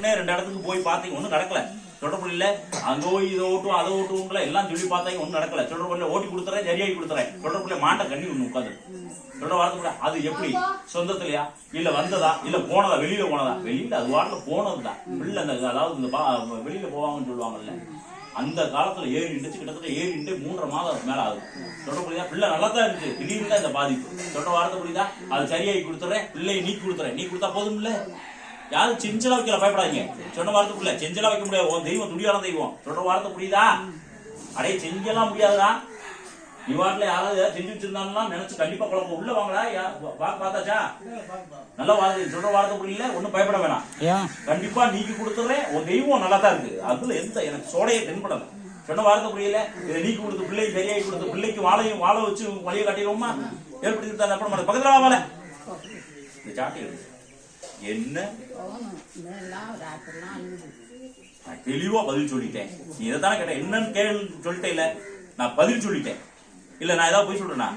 ஏற்கனவே ரெண்டு இடத்துக்கு போய் பார்த்தீங்க ஒன்றும் நடக்கல. சொல்ற இல்லை. அங்க போய் இதை ஓட்டும் அதை ஓட்டுவோம்ல எல்லாம் சொல்லி பார்த்தாங்க ஒன்றும் நடக்கல. சொல்ற ஓட்டி கொடுத்துறேன் சரியாகி கொடுத்துறேன். சொல்ற பிள்ளை மாட்டை கண்ணி ஒன்று உட்காந்து தொடர் வார்த்தை அது எப்படி? சொந்தத்திலையா? இல்ல வந்ததா? இல்ல போனதா? வெளியில போனதா? வெளியில அது வாட்டில போனதுதான். பிள்ளை அந்த அதாவது இந்த பா- வெளியில போவாங்கன்னு சொல்லுவாங்கல்ல. அந்த காலத்துல ஏறி இடிச்சு கிட்டத்தட்ட ஏறி இண்டு மூன்றரை மாதம் மேல ஆகுது. சொல்ற புரியுதா பிள்ளை நல்லா தான் இருந்துச்சு. திடீர்னு தான் இந்த பாதிப்பு. சொல்ற வார்த்தை புரியுதா அது சரியாகி கொடுத்துறேன் பிள்ளையை நீக்கி கொடுத்துறேன். நீ கொடுத்தா போதும் இல்லை யாரும் செஞ்சலா வைக்கல பயப்படாதீங்க. சொன்ன வார்த்தை புள்ள செஞ்சலா வைக்க முடியாது. உன் தெய்வம் துடியான தெய்வம். சொல்ற வார்த்தை புரியுதா? அடே செஞ்செல்லாம் முடியாதுடா. நீ வாட்டில யாராவது செஞ்சு வச்சிருந்தாங்கன்னா நினைச்சு கண்டிப்பா குழப்பம். உள்ள வாங்கடா பார்த்தாச்சா? நல்ல வார்த்தை சொல்ற வார்த்தை புரியல ஒண்ணும் பயப்பட வேணாம். கண்டிப்பா நீக்கி கொடுத்துறேன். உன் தெய்வம் நல்லா தான் இருக்கு. அதுல எந்த எனக்கு சோடையை தென்படல. சொன்ன வார்த்தை புரியல இதை நீக்கி கொடுத்து பிள்ளை சரியாகி கொடுத்து பிள்ளைக்கு வாழையும் வாழ வச்சு வழியை காட்டிடுவோமா? ஏற்படுத்தி அப்புறம் பக்கத்துல வாழ. இந்த சாட்டி எடு. என்ன? நான் தெளிவா பதில் சொல்லிட்டேன். நீ இதை தானே கேட்ட? என்னன்னு கேள்வி சொல்லிட்டே இல்ல. நான் பதில் சொல்லிட்டேன். இல்ல நான் ஏதாவது போய் சொல்றேனா?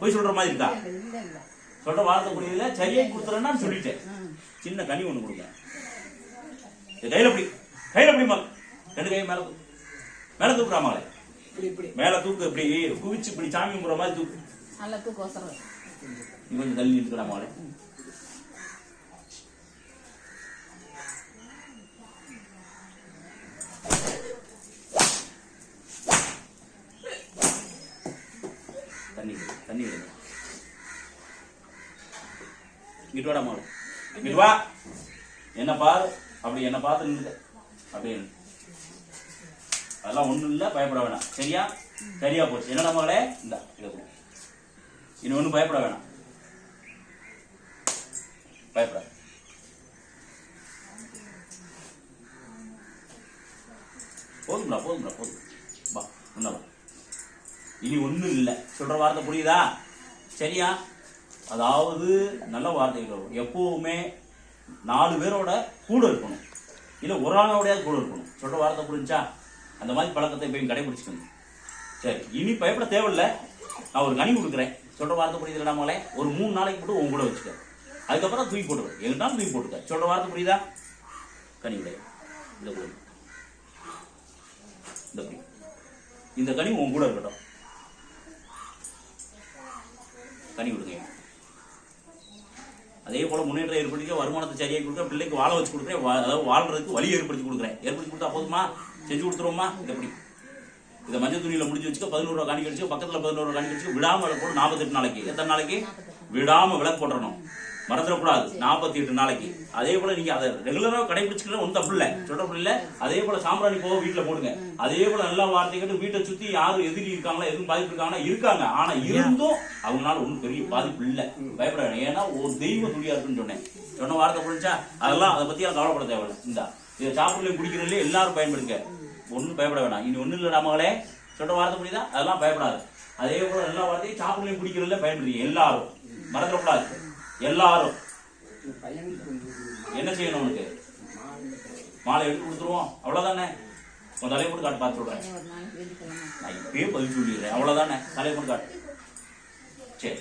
போய் சொல்ற மாதிரி இருக்கா? சொல்ற வார்த்தை புரியல சரியாகி கொடுத்துறேன்னா சொல்லிட்டேன். சின்ன கனி ஒண்ணு கொடுங்க. இது கையில பிடி. கையில பிடி மகள் ரெண்டு கையும் மேல தூக்கு. மேல தூக்குறா மகளே. மேல தூக்கு இப்படி குவிச்சு இப்படி சாமி கும்பிடுற மாதிரி தூக்கு. நல்லா நீ கொஞ்சம் தள்ளி நிறுத்துக்கிறா மகளே. இங்கிட்டு வாடா மகளே இங்கிட்டு வா. என்ன பாரு. அப்படி என்ன பார்த்து நின்று அப்படின்னு. அதெல்லாம் ஒண்ணும் இல்ல. பயப்பட வேணாம். சரியா? சரியா போச்சு. என்னடா மகளே இந்த இனி ஒண்ணும் பயப்பட வேணாம். பயப்பட. போதும்டா போதும்டா போதும். வா. இனி ஒண்ணும் இல்ல. சொல்ற வார்த்தை புரியுதா? சரியா? அதாவது நல்ல வார்த்தைகள் வரும். எப்பவுமே நாலு பேரோட கூட இருக்கணும். இல்லை ஒரு ஆளோடய கூட இருக்கணும். சொல்கிற வார்த்தை புரிஞ்சா அந்த மாதிரி பழக்கத்தை போய் கடைபிடிச்சிக்கணும் சரி இனி பயப்பட தேவையில்ல. நான் ஒரு கனி கொடுக்குறேன். சொல்கிற வார்த்தை புரியுது நம்மளே ஒரு மூணு நாளைக்கு போட்டு உங்க கூட வச்சுக்க. அதுக்கப்புறம் தூக்கி போட்டுக்க எங்கிட்டாலும் தூக்கி போட்டுக்க. சொல்கிற வார்த்தை புரியுதா? கனி உடைய இந்த கொடு இந்த இந்த கனி உன் கூட இருக்கட்டும். கனி கொடுங்க. அதே போல முன்னேற்றம் ஏற்படுத்தி வருமானத்தை சரியாக கொடுக்குறேன் பிள்ளைக்கு வாழ வச்சு கொடுக்குறேன் அதாவது வாழ்றதுக்கு வழி ஏற்படுத்தி கொடுக்குறேன். ஏற்படுத்தி கொடுத்தா போதுமா? செஞ்சு கொடுத்துருவோமா? எப்படி இதை மஞ்சள் துணியில் முடிஞ்சு வச்சுக்க பதினோரு ரூபா காணி கடிச்சு பக்கத்தில் பதினோரு ரூபா காணி கடிச்சு விடாமல் விளக்கு நாற்பத்தெட்டு நாளைக்கு. எத்தனை நாளைக்கு? விடாமல் விளக்கு போட்டுறணும் மறந்துடக்கூடாது. நாற்பத்தி எட்டு நாளைக்கு. அதே போல நீங்க அதை ரெகுலரா கடைபிடிச்சுக்கிற ஒன்றும் தப்பு இல்லை. சொல்ற இல்ல. அதே போல சாம்பிராணி போக வீட்டுல போடுங்க. அதே போல நல்லா வார்த்தை கேட்டு வீட்டை சுத்தி யாரும் எதிரி இருக்காங்களா எதுவும் பாதிப்பு இருக்காங்களா? இருக்காங்க. ஆனா இருந்தும் அவங்களால ஒன்றும் பெரிய பாதிப்பு இல்லை. பயப்பட வேணாம் ஏன்னா ஒரு தெய்வ துணியா இருக்குன்னு சொன்னேன். சொன்ன வார்த்தை புரிஞ்சா அதெல்லாம் அதை பத்தி எல்லாம் கவலைப்பட தேவையில்லை. இந்த இதை சாப்பிடல குடிக்கிறதுல எல்லாரும் பயன்படுங்க ஒன்றும் பயப்பட வேணாம். இனி ஒன்றும் இல்லை மகளே. சொல்ற வார்த்தை புரியுதா? அதெல்லாம் பயப்படாது. அதே போல எல்லா வார்த்தையும் சாப்பிடலையும் குடிக்கிறதுல பயன்படுறீங்க எல்லாரும். மறந்துடக்கூடாது. எல்லாரும். என்ன செய்யணும் உனக்கு? மாலை எடுத்து கொடுத்துருவோம். அவ்வளவுதானே? உன் தலையை போட்டு காட்டு பார்த்து வெள்ளிக்கிழமை நான் இப்பயே பதில் சொல்லிடுறேன். அவ்வளவுதானே? தலையை போட்டு காட்டு. சரி.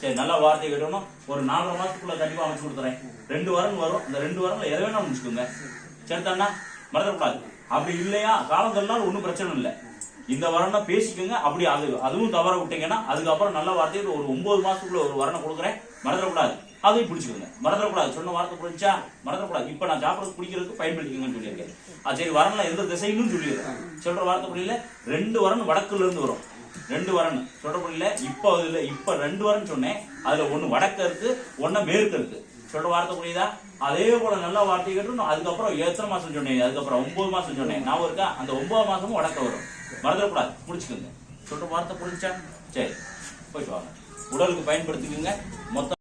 சரி நல்ல வார்த்தை கேட்டோம்னா ஒரு நாலரை மாசத்துக்குள்ள கண்டிப்பா அமைச்சு கொடுத்துறேன். ரெண்டு வாரம் வரும். இந்த ரெண்டு வாரம்ல எதை வேணா முடிச்சுக்கோங்க. சரி தானே மறந்துடக்கூடாது. அப்படி இல்லையா? காலம் தள்ளினாலும் ஒன்றும் பிரச்சனை இல்லை. இந்த வரம்னா பேசிக்கோங்க அப்படி அது அதுவும் தவற விட்டீங்கன்னா அதுக்கப்புறம் நல்ல வார்த்தையை ஒரு ஒன்பது மாசத்துக்குள்ள ஒரு வரனை கொடுக்குறேன். மறந்துடக்கூடாது. அதையும் பிடிச்சிக்கோங்க. மறந்துடக்கூடாது. சொன்ன வார்த்தை புரிஞ்சா மறந்துடக்கூடாது. இப்ப நான் சாப்பிட்றது குடிக்கிறதுக்கு பயன்படுத்திக்கோங்கன்னு சொல்லியிருக்கேன். அது சரி வரல எந்த திசையிலும் சொல்லியிருக்கேன். சொல்ற வார்த்தை புரியல? ரெண்டு வரன் வடக்குல இருந்து வரும். ரெண்டு வரன் சொல்ற புரியல? இப்ப அதுல இப்ப ரெண்டு வரன் சொன்னேன். அதுல ஒண்ணு வடக்க இருக்கு ஒன்னு மேற்கு இருக்கு. சொல்ற வார்த்தை புரியுதா? அதே போல நல்ல வார்த்தை கேட்டு அதுக்கப்புறம் எத்தனை மாசம் சொன்னேன்? அதுக்கப்புறம் ஒன்பது மாசம் சொன்னேன். நான் இருக்கா? அந்த ஒன்பது மாசமும் வடக்க வரும். மறந்துடக்கூடாது. முடிச்சுக்கோங்க. சொல்ற வார்த்தை புரிஞ்சா சரி. போயிட்டு வாங்க. உடலுக்கு பயன்படுத்திக்கோங்க. மொத்தம்